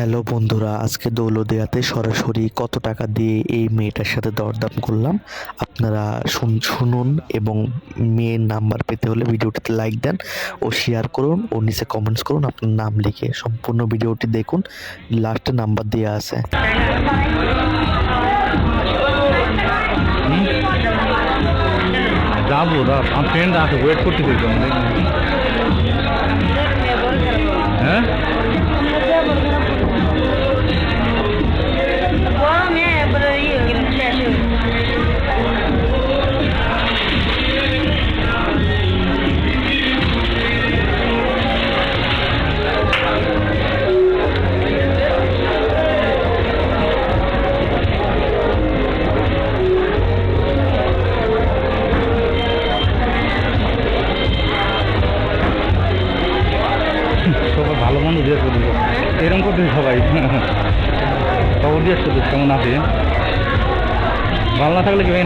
Hello বন্ধুরা, আজকে দৌলদিয়াতে সরাসরি কত টাকা দিয়ে এই মেয়েটার সাথে দরদাম করলাম? আপনারা শুন- শুনুন এবং মেয়ের নাম্বার পেতে হলে ভিডিওটিতে লাইক দেন ও শেয়ার করুন, ও নিচে কমেন্টস করুন, আপনার নাম লিখে সম্পূর্ণ ভিডিওটি দেখুন। লাস্টে নাম্বার দেওয়া আছে। হ্যাঁ? ভালো মন্দ জিজ্ঞেস করতে এরকম করতে সবাই। খবর জিজ্ঞেস করতে কেমন আছে ভালো না থাকলে কি ভাই